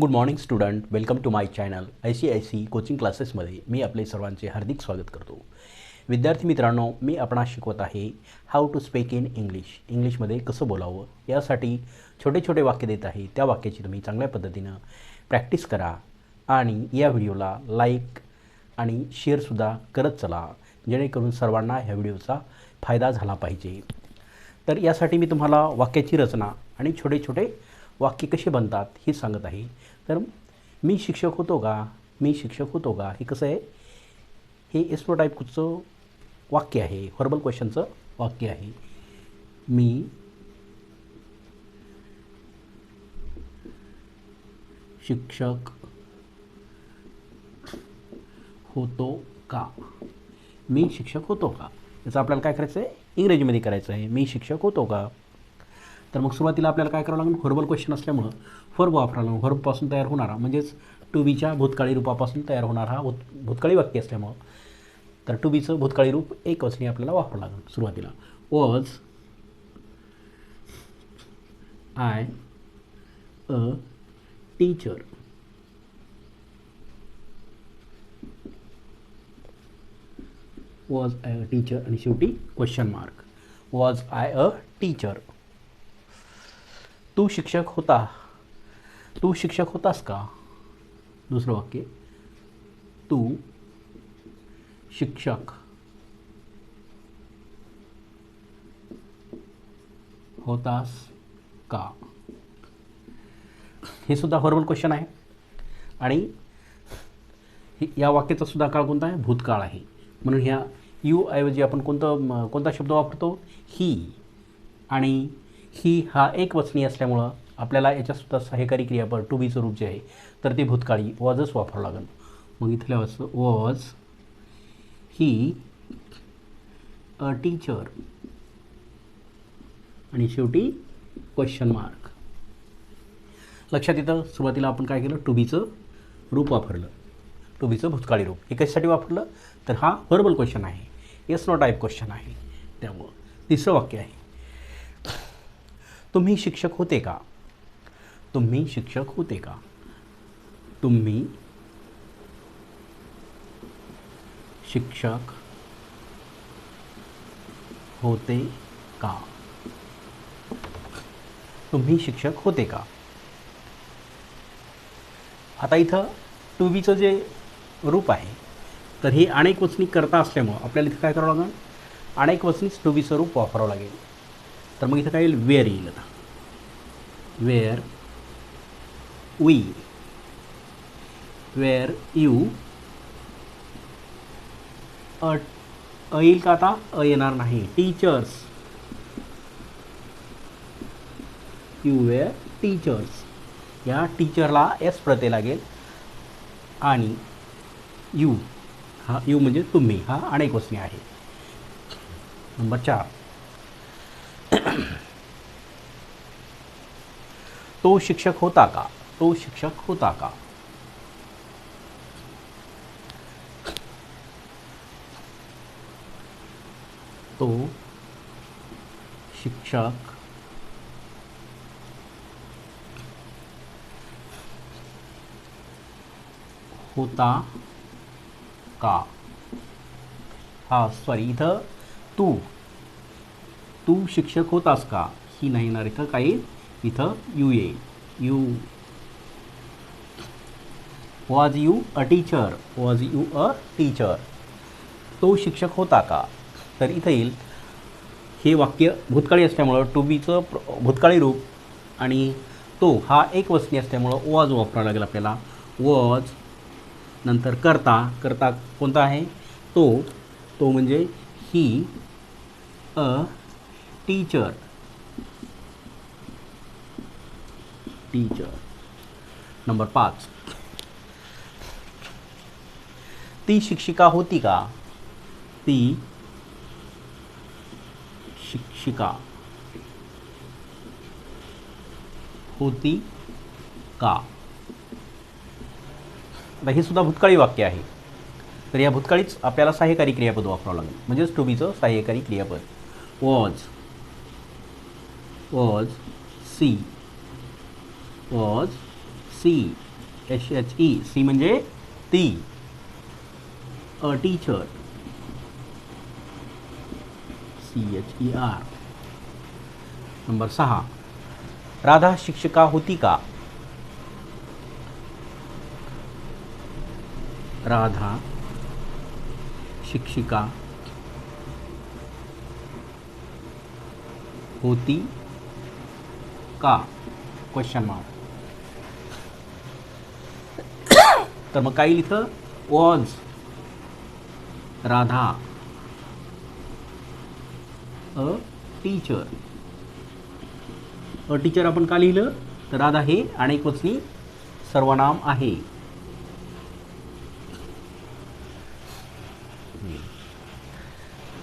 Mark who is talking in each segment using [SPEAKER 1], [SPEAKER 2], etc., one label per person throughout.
[SPEAKER 1] Good morning student welcome to my channel I C I C coaching क्लासेसमध्ये मी आपले सर्वांचे हार्दिक स्वागत करतो. विद्यार्थी मित्रांनो मी आपणास शिकवत आहे how to speak in English इंग्लिशमध्ये कसं बोलावं यासाठी छोटे छोटे वाक्य देत आहे. त्या वाक्याची तुम्ही चांगल्या पद्धतीनं प्रॅक्टिस करा आणि या व्हिडिओला लाईक आणि शेअरसुद्धा करत चला जेणेकरून सर्वांना ह्या व्हिडिओचा फायदा झाला पाहिजे. तर यासाठी मी तुम्हाला वाक्याची रचना आणि छोटे छोटे वाक्य कसे बनतात हे सांगत आहे. तर मी शिक्षक होतो का? मी शिक्षक होतो का? हे कसं आहे? हे एस्प्रो टाईपचं वाक्य आहे. हॉर्बल क्वेश्चनचं वाक्य आहे. मी शिक्षक होतो का? मी शिक्षक होतो का? याचं आपल्याला काय करायचं आहे इंग्रजीमध्ये करायचं आहे मी शिक्षक होतो का? तर मग सुरुवातीला आपल्याला काय करावं लागेल? व्हर्बल क्वेश्चन असल्यामुळं वर्ब वापरावं लागेल. व्हर्बपासून तयार होणारा म्हणजेच टू बीच्या भूतकाळी रूपापासून तयार होणारा हा भूत भूतकाळी वाक्य असल्यामुळं. तर टू बीचं भूतकाळी रूप एक वचनी आपल्याला वापरावं लागेल सुरुवातीला. Was I a teacher was I a teacher आणि शेवटी question mark was I a teacher तू शिक्षक होता. तू शिक्षक होतास का? दुसरं वाक्य. तू शिक्षक होतास का? हे सुद्धा हॉर्बल क्वेश्चन आहे. आणि या वाक्याचा सुद्धा काळ कोणता आहे? भूतकाळ आहे. म्हणून ह्या यू ऐवजी आपण कोणतं कोणता शब्द वापरतो? ही आणि ही हा एक वचनी असल्यामुळं आपल्याला याच्यासुद्धा सहाय्यकारी क्रियापद टू बीचं रूप जे आहे तर ते भूतकाळी वॉजच वापरावं लागेल. मग इथल्या वाचतं वॉज ही अ टीचर आणि शेवटी क्वेश्चन मार्क लक्षात येतं सुरुवातीला आपण काय केलं? टू बीचं रूप वापरलं. टू बीचं भूतकाळी रूप. हे कशासाठी वापरलं तर हा व्हर्बल क्वेश्चन आहे. येस नो टाईप क्वेश्चन आहे. त्यामुळं तिसरं वाक्य आहे. तुम्ही शिक्षक होते का? तुम्ही शिक्षक होते का? तुम्ही शिक्षक होते का? तुम्ही शिक्षक होते का? आता इथं टू बीचं जे रूप आहे तर ही अनेक वचनी करता असल्यामुळं आपल्याला इथं काय करावं लागेल? अनेक वचनीच टू बीचं रूप वापरावं लागेल. तर मग इथं काय येईल? वेअर येईल आता. Were we were you a येईल का आता? अ येणार नाही. टीचर्स. You were teachers. या टीचरला एस प्रत्यय लागेल. आणि यू हा यू म्हणजे तुम्ही. हा अनेक वचनी आहे. नंबर चार. तो शिक्षक होता का? तो शिक्षक होता का? तो शिक्षक होता का? हा सॉरी इथं तू तू शिक्षक होतास का? ही नाही येणार काही इथं यू येईल. You was you a teacher was you a teacher तो शिक्षक होता का? तर इथं येईल. हे वाक्य भूतकाळी असल्यामुळं टू बीचं प्र- भूतकाळी रूप आणि तो हा एक वस्ती असल्यामुळं वॉज वापरावा लागेल आपल्याला. वॉज नंतर करता. करता कोणता आहे? तो तो म्हणजे ही अ टीचर टीचर नंबर पाच. ती शिक्षिका होती का? ती शिक्षिका होती का? आता हे सुद्धा भूतकाळी वाक्य आहे. तर या भूतकाळीच आपल्याला सहाय्यकारी क्रियापद वापरावं लागेल. म्हणजेच टू बीचं सहाय्यकारी क्रियापद. Was was she was she H H E she म्हणजे ती a teacher she H E R number सहा. राधा शिक्षिका होती का? राधा शिक्षिका होती का? क्वेश्चन मार्क तर मग काय लिहितं? Was Radha. A teacher. A teacher आपण का लिहिलं? तर राधा हे अनेक वचनी सर्वनाम आहे.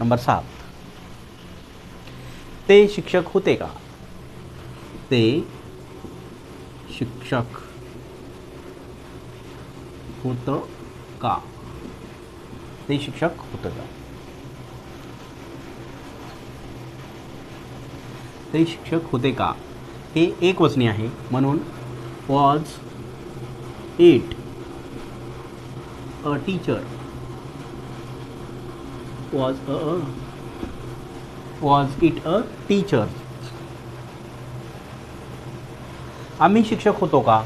[SPEAKER 1] नंबर सात. ते शिक्षक होते का? ते शिक्षक होतं का? ते शिक्षक होतं का? ते शिक्षक होते का? हे एक वचनी आहे. म्हणून was it a teacher was a was it a teacher आम्ही शिक्षक होतो का?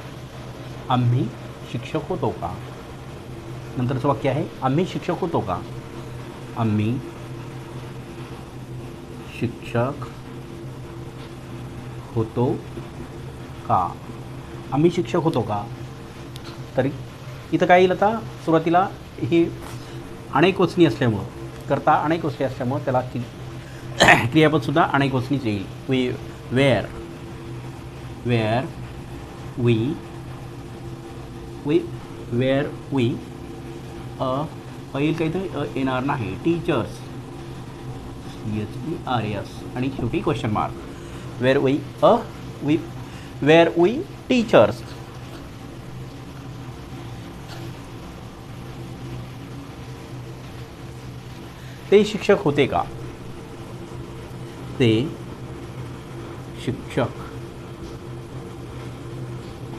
[SPEAKER 1] आम्ही शिक्षक होतो का? नंतरचं वाक्य आहे आम्ही शिक्षक होतो का? आम्ही शिक्षक होतो का? आम्ही शिक्षक होतो का? तरी इथं काय येईल आता? सुरुवातीला ही अनेक वचनी असल्यामुळं करता अनेक वचनी असल्यामुळं त्याला कि क्रियापदसुद्धा अनेक वचनीच येईल. We were were we we were we a a येईल काहीतरी अ येणार नाही. Teachers H E R S आणि शेवटी question mark were we a we were we teachers ते शिक्षक होते का? ते शिक्षक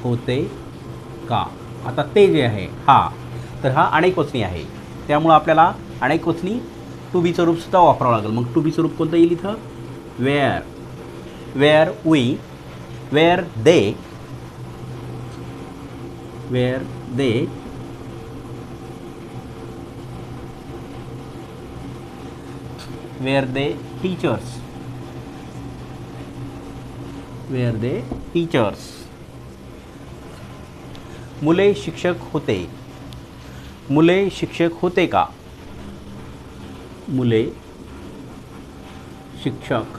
[SPEAKER 1] होते का? आता ते जे आहे हा तर हा अनेक वचनी आहे. त्यामुळं आपल्याला अनेक वचनी टू बीचं रूपसुद्धा वापरावं लागेल. मग टू बीचं रूप कोणतं येईल इथं? Were were we were they were they were they teachers were they teachers मुले शिक्षक होते. मुले शिक्षक होते का? मुले शिक्षक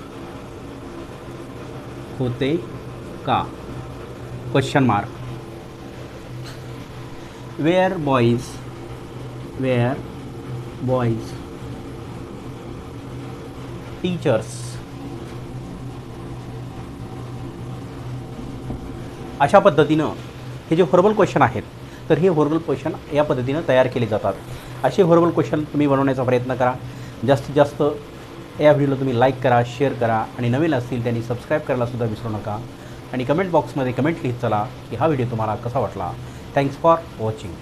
[SPEAKER 1] होते का? Question mark were boys were boys teachers अशा पद्धतीनं हे जे हॉर्बल क्वेश्चन आहेत तर हे हॉर्बल क्वेश्चन या पद्धतीनं तयार केले जातात. असे हॉर्बल क्वेश्चन तुम्ही बनवण्याचा प्रयत्न करा. जास्तीत जास्त या व्हिडिओला तुम्ही लाईक करा शेअर करा आणि नवीन असतील त्यांनी सबस्क्राईब करायलासुद्धा विसरू नका. आणि कमेंट बॉक्समध्ये कमेंट लिहित चला की हा व्हिडिओ तुम्हाला कसा वाटला. Thanks for watching